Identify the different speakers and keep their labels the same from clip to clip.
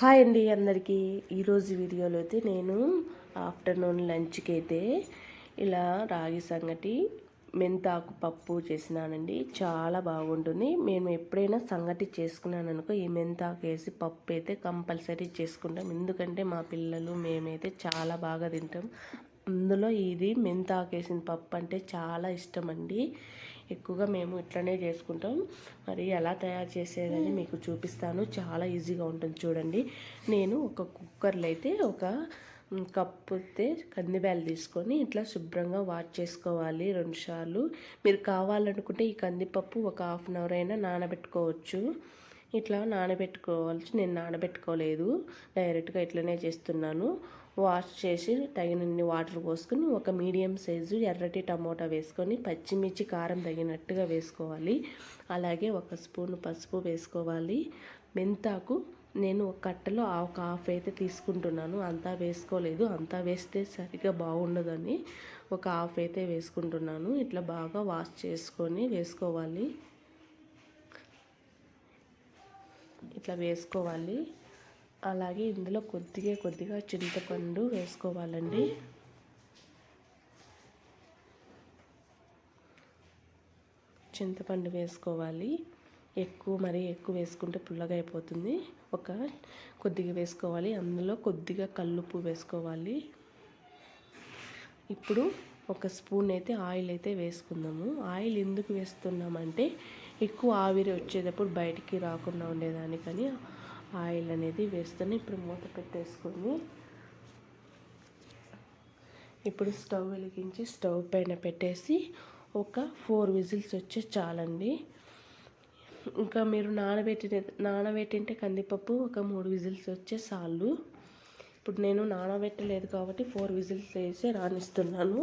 Speaker 1: Hi అండి అందరికీ. ఈరోజు వీడియోలో అయితే నేను ఆఫ్టర్నూన్ లంచ్కి అయితే ఇలా రాగి సంగటి మెంతాకు పప్పు చేసినానండి. చాలా బాగుంటుంది. మేము ఎప్పుడైనా సంగటి చేసుకున్నాను అనుకో ఈ మెంతాకు వేసి పప్పు అయితే కంపల్సరీ చేసుకుంటాం. ఎందుకంటే మా పిల్లలు మేమైతే చాలా బాగా తింటాం. అందులో ఇది మెంతాకు వేసిన పప్పు అంటే చాలా ఇష్టం అండి ఎక్కువగా మేము ఇట్లనే చేసుకుంటాం. మరి ఎలా తయారు చేసేదని మీకు చూపిస్తాను. చాలా ఈజీగా ఉంటుంది చూడండి. నేను ఒక కుక్కర్లో అయితే ఒక కప్పు అయితే కందిబ్యాలు తీసుకొని ఇట్లా శుభ్రంగా వాష్ చేసుకోవాలి రెండుసార్లు మీరు కావాలనుకుంటే ఈ కందిపప్పు ఒక హాఫ్ అన్ అవర్ అయినా నానబెట్టుకోవచ్చు. ఇట్లా నానబెట్టుకోవాల్సి నేను నానబెట్టుకోలేదు. డైరెక్ట్గా ఇట్లనే చేస్తున్నాను. వాష్ చేసి తగినన్ని వాటర్ పోసుకొని ఒక మీడియం సైజు ఎర్రటి టమోటా వేసుకొని పచ్చిమిర్చి కారం తగినట్టుగా వేసుకోవాలి. అలాగే ఒక స్పూన్ పసుపు వేసుకోవాలి. మెంతాకు నేను ఒక కట్టలో ఒక హాఫ్ అయితే తీసుకుంటున్నాను. అంతా వేసుకోలేదు. అంతా వేస్తే సరిగ్గా బాగుండదని ఒక హాఫ్ అయితే వేసుకుంటున్నాను. ఇట్లా బాగా వాష్ చేసుకొని వేసుకోవాలి. ఇట్లా వేసుకోవాలి. అలాగే ఇందులో కొద్దిగా కొద్దిగా చింతపండు వేసుకోవాలండి. చింతపండు వేసుకోవాలి. ఎక్కువ మరీ ఎక్కువ వేసుకుంటే పుల్లగా అయిపోతుంది. ఒక కొద్దిగా వేసుకోవాలి. అందులో కొద్దిగా కల్లుప్పు వేసుకోవాలి. ఇప్పుడు ఒక స్పూన్ అయితే ఆయిల్ అయితే వేసుకుందాము. ఆయిల్ ఎందుకు వేస్తున్నామంటే ఎక్కువ ఆవిరి వచ్చేటప్పుడు బయటికి రాకుండా ఉండేదానికని ఆయిల్ అనేది వేస్తూనే ఇప్పుడు మూత పెట్టేసుకొని ఇప్పుడు స్టవ్ వెలిగించి స్టవ్ పైన పెట్టేసి ఒక ఫోర్ విజిల్స్ వచ్చే చాలండి. ఇంకా మీరు నానబెట్టిన నానబెట్టింటే కందిపప్పు ఒక మూడు విజిల్స్ వచ్చే చాలు ఇప్పుడు నేను నానబెట్టలేదు కాబట్టి ఫోర్ విజిల్స్ వేసి రాణిస్తున్నాను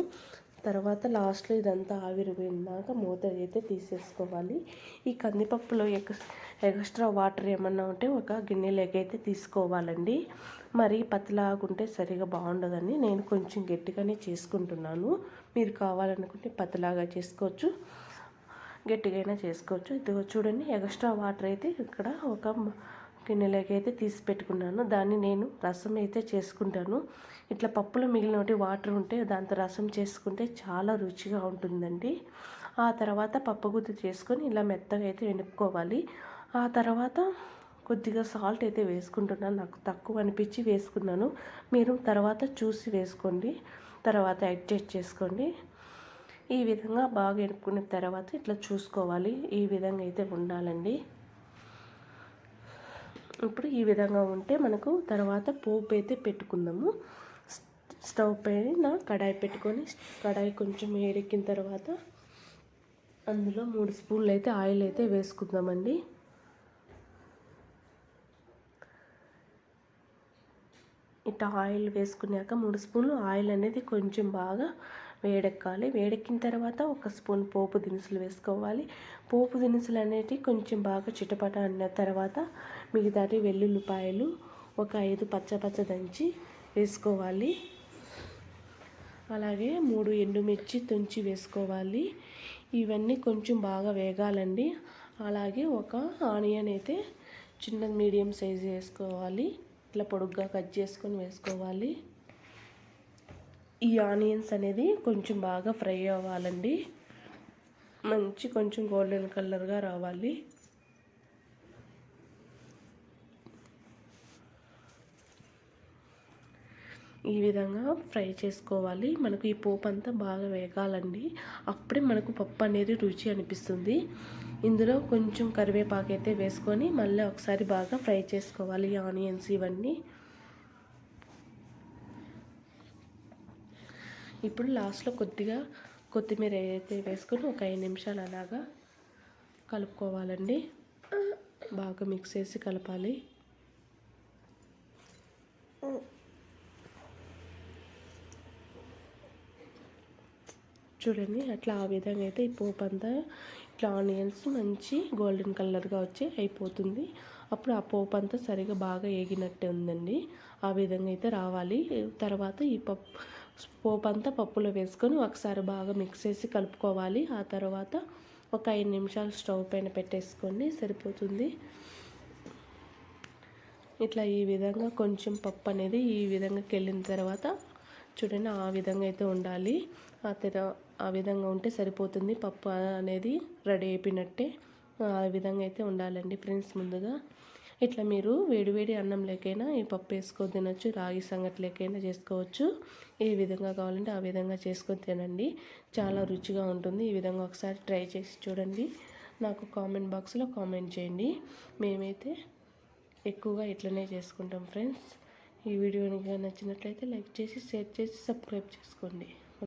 Speaker 1: తర్వాత లాస్ట్లో ఇదంతా ఆవిరిపోయినాక మూత అయితే తీసేసుకోవాలి. ఈ కందిపప్పులో ఎక్స్ట్రా వాటర్ ఏమన్నా ఉంటే ఒక గిన్నెలోకి అయితే తీసుకోవాలండి. మరి పతలాగుంటే సరిగా బాగుండదని నేను కొంచెం గట్టిగానే చేసుకుంటున్నాను. మీరు కావాలనుకుంటే పతలాగా చేసుకోవచ్చు. గట్టిగా చేసుకోవచ్చు. ఇదిగో చూడండి ఎక్స్ట్రా వాటర్ అయితే ఇక్కడ ఒక గిన్నెలోకి అయితే తీసి పెట్టుకున్నాను. దాన్ని నేను రసం అయితే చేసుకుంటాను. ఇట్లా పప్పులో మిగిలినటి వాటర్ ఉంటే దాంతో రసం చేసుకుంటే చాలా రుచిగా ఉంటుందండి. ఆ తర్వాత పప్పుగుత్తి చేసుకొని ఇలా మెత్తగా అయితే వెనుక్కోవాలి ఆ తర్వాత కొద్దిగా సాల్ట్ అయితే వేసుకుంటున్నాను. నాకు తక్కువ అనిపించి వేసుకున్నాను. మీరు తర్వాత చూసి వేసుకోండి. తర్వాత అడ్జస్ట్ చేసుకోండి. ఈ విధంగా బాగా ఎనుక్కున్న తర్వాత ఇట్లా చూసుకోవాలి. ఈ విధంగా అయితే ఉండాలండి. ఇప్పుడు ఈ విధంగా ఉంటే మనకు తర్వాత పోపు అయితే పెట్టుకుందాము. స్టవ్ పైన కడాయి పెట్టుకొని కడాయి కొంచెం వేడెక్కిన తర్వాత అందులో మూడు స్పూన్లు అయితే ఆయిల్ అయితే వేసుకుందామండి. ఇట్లా ఆయిల్ వేసుకున్నాక మూడు స్పూన్లు ఆయిల్ అనేది కొంచెం బాగా వేడెక్కాలి. వేడెక్కిన తర్వాత ఒక స్పూన్ పోపు దినుసులు వేసుకోవాలి. పోపు దినుసులు అనేటివి కొంచెం బాగా చిటపట అన్న తర్వాత మిగతాటి వెల్లుల్లిపాయలు ఒక ఐదు పచ్చ పచ్చ దంచి వేసుకోవాలి. అలాగే మూడు ఎండుమిర్చి తుంచి వేసుకోవాలి. ఇవన్నీ కొంచెం బాగా వేగాలండి. అలాగే ఒక ఆనియన్ అయితే చిన్న మీడియం సైజు వేసుకోవాలి. ఇట్లా పొడుగ్గా కట్ చేసుకొని వేసుకోవాలి. ఈ ఆనియన్స్ అనేది కొంచెం బాగా ఫ్రై అవ్వాలండి. మంచి కొంచెం గోల్డెన్ కలర్గా రావాలి. ఈ విధంగా ఫ్రై చేసుకోవాలి. మనకు ఈ పోపు అంతా బాగా వేగాలండి. అప్పుడే మనకు పప్పు అనేది రుచి అనిపిస్తుంది. ఇందులో కొంచెం కరివేపాకు అయితే వేసుకొని మళ్ళీ ఒకసారి బాగా ఫ్రై చేసుకోవాలి ఆనియన్స్ ఇవన్నీ. ఇప్పుడు లాస్ట్లో కొద్దిగా కొత్తిమీర అయితే వేసుకొని ఒక ఐదు నిమిషాలు అలాగా కలుపుకోవాలండి. బాగా మిక్స్ చేసి కలపాలి. చూడండి అట్లా ఆ విధంగా అయితే ఈ పోపు అంతా ఇట్లా ఆనియన్స్ మంచి గోల్డెన్ కలర్గా వచ్చి అయిపోతుంది. అప్పుడు ఆ పోపు అంతా సరిగా బాగా ఏగినట్టే ఉందండి. ఆ విధంగా అయితే రావాలి. తర్వాత ఈ పప్పు పోపు అంతా పప్పులో వేసుకొని ఒకసారి బాగా మిక్స్ చేసి కలుపుకోవాలి. ఆ తర్వాత ఒక ఐదు నిమిషాలు స్టవ్ పైన పెట్టేసుకోండి సరిపోతుంది. ఇట్లా ఈ విధంగా కొంచెం పప్పు అనేది ఈ విధంగా కెళ్ళిన తర్వాత చూడండి ఆ విధంగా అయితే ఉండాలి. ఆ తెర ఆ విధంగా ఉంటే సరిపోతుంది. పప్పు అనేది రెడీ అయిపోయినట్టే ఆ విధంగా అయితే ఉండాలండి ఫ్రెండ్స్ ముందుగా. ఇట్లా మీరు వేడివేడి అన్నం లేకైనా ఈ పప్పు వేసుకొని తినొచ్చు రాగి సంగటి లేకైనా చేసుకోవచ్చు. ఏ విధంగా కావాలంటే ఆ విధంగా చేసుకొని తినండి. చాలా రుచిగా ఉంటుంది. ఈ విధంగా ఒకసారి ట్రై చేసి చూడండి. నాకు కామెంట్ బాక్స్లో కామెంట్ చేయండి. మేమైతే ఎక్కువగా ఇట్లనే చేసుకుంటాం ఫ్రెండ్స్. ఈ వీడియో కనుక నచ్చినట్లయితే లైక్ చేసి షేర్ చేసి సబ్స్క్రైబ్ చేసుకోండి.